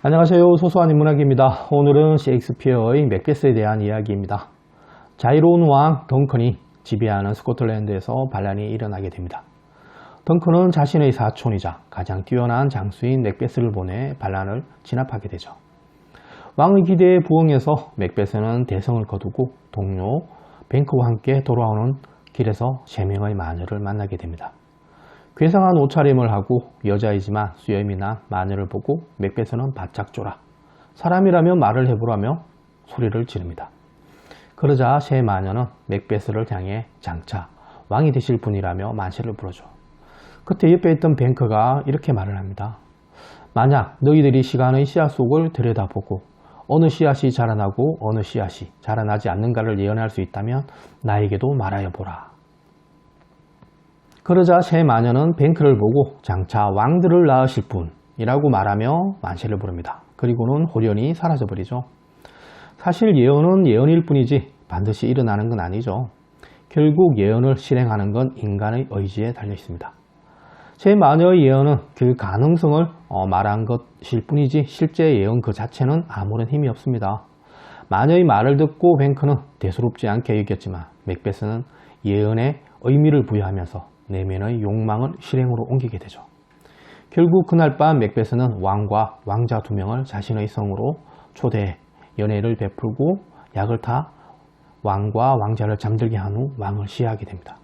안녕하세요. 소소한 인문학입니다. 오늘은 셰익스피어의 맥베스에 대한 이야기입니다. 자유로운 왕 덩컨이 지배하는 스코틀랜드에서 반란이 일어나게 됩니다. 덩컨은 자신의 사촌이자 가장 뛰어난 장수인 맥베스를 보내 반란을 진압하게 되죠. 왕의 기대에 부응해서 맥베스는 대성을 거두고 동료 뱅크와 함께 돌아오는 길에서 세 명의 마녀를 만나게 됩니다. 괴상한 옷차림을 하고 여자이지만 수염이 난 마녀를 보고 맥베스는 바짝 졸아 사람이라면 말을 해보라며 소리를 지릅니다. 그러자 새 마녀는 맥베스를 향해 장차 왕이 되실 분이라며 만세를 부르죠. 그때 옆에 있던 뱅크가 이렇게 말을 합니다. 만약 너희들이 시간의 씨앗 속을 들여다보고 어느 씨앗이 자라나고 어느 씨앗이 자라나지 않는가를 예언할 수 있다면 나에게도 말하여 보라. 그러자 새 마녀는 뱅크를 보고 장차 왕들을 낳으실 분이라고 말하며 만세를 부릅니다. 그리고는 홀연히 사라져버리죠. 사실 예언은 예언일 뿐이지 반드시 일어나는 건 아니죠. 결국 예언을 실행하는 건 인간의 의지에 달려 있습니다. 제 마녀의 예언은 그 가능성을 어, 말한 것일 뿐이지 실제 예언 그 자체는 아무런 힘이 없습니다. 마녀의 말을 듣고 뱅크는 대수롭지 않게 여겼지만 맥베스는 예언에 의미를 부여하면서 내면의 욕망을 실행으로 옮기게 되죠. 결국 그날 밤 맥베스는 왕과 왕자 두 명을 자신의 성으로 초대해 연애를 베풀고 약을 타 왕과 왕자를 잠들게 한 후 왕을 시해하게 됩니다.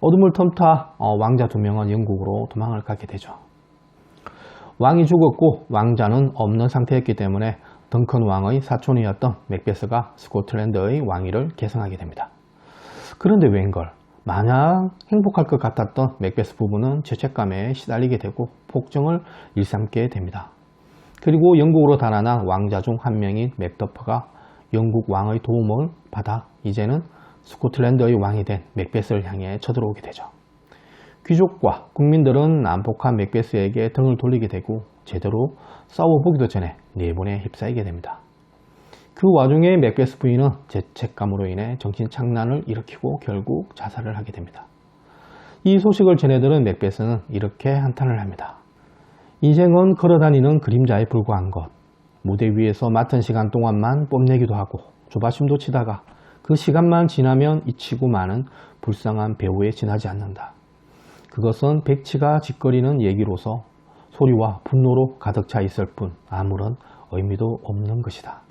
어둠을 틈타 어, 왕자 두 명은 영국으로 도망을 가게 되죠. 왕이 죽었고 왕자는 없는 상태였기 때문에 덩컨 왕의 사촌이었던 맥베스가 스코틀랜드의 왕위를 계승하게 됩니다. 그런데 웬걸 마냥 행복할 것 같았던 맥베스 부부는 죄책감에 시달리게 되고 폭정을 일삼게 됩니다. 그리고 영국으로 달아난 왕자 중 한 명인 맥더프가 영국 왕의 도움을 받아 이제는 스코틀랜드의 왕이 된 맥베스를 향해 쳐들어오게 되죠. 귀족과 국민들은 난폭한 맥베스에게 등을 돌리게 되고 제대로 싸워보기도 전에 내분에 휩싸이게 됩니다. 그 와중에 맥베스 부인은 죄책감으로 인해 정신 착란을 일으키고 결국 자살을 하게 됩니다. 이 소식을 전해들은 맥베스는 이렇게 한탄을 합니다. 인생은 걸어다니는 그림자에 불과한 것. 무대 위에서 맡은 시간 동안만 뽐내기도 하고 조바심도 치다가 그 시간만 지나면 잊히고 마는 불쌍한 배우에 지나지 않는다. 그것은 백치가 짓거리는 얘기로서 소리와 분노로 가득 차 있을 뿐 아무런 의미도 없는 것이다.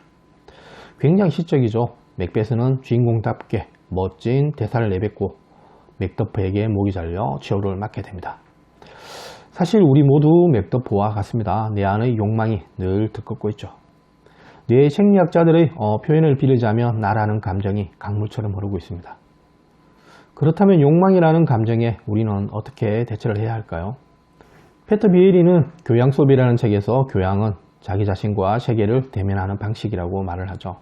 굉장히 시적이죠. 맥베스는 주인공답게 멋진 대사를 내뱉고 맥더프에게 목이 잘려 치어를 맡게 됩니다. 사실 우리 모두 맥더프와 같습니다. 내 안의 욕망이 늘 들끓고 있죠. 뇌 심리학자들의 어, 표현을 빌리자면 나라는 감정이 강물처럼 흐르고 있습니다. 그렇다면 욕망이라는 감정에 우리는 어떻게 대처를 해야 할까요? 페터 비에리는 교양 수업이라는 책에서 교양은 자기 자신과 세계를 대면하는 방식이라고 말을 하죠.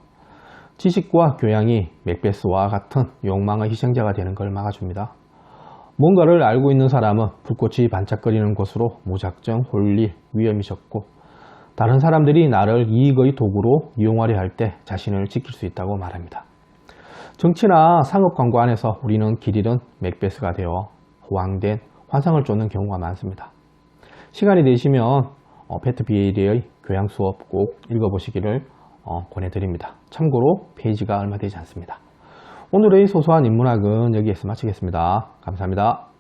지식과 교양이 맥베스와 같은 욕망의 희생자가 되는 걸 막아줍니다. 뭔가를 알고 있는 사람은 불꽃이 반짝거리는 곳으로 무작정 홀릴 위험이 적고 다른 사람들이 나를 이익의 도구로 이용하려 할 때 자신을 지킬 수 있다고 말합니다. 정치나 상업 광고 안에서 우리는 길 잃은 맥베스가 되어 호황된 환상을 쫓는 경우가 많습니다. 시간이 되시면 어, 페트 비에리의 교양 수업 꼭 읽어보시기를 어, 권해드립니다. 참고로 페이지가 얼마 되지 않습니다. 오늘의 소소한 인문학은 여기에서 마치겠습니다. 감사합니다.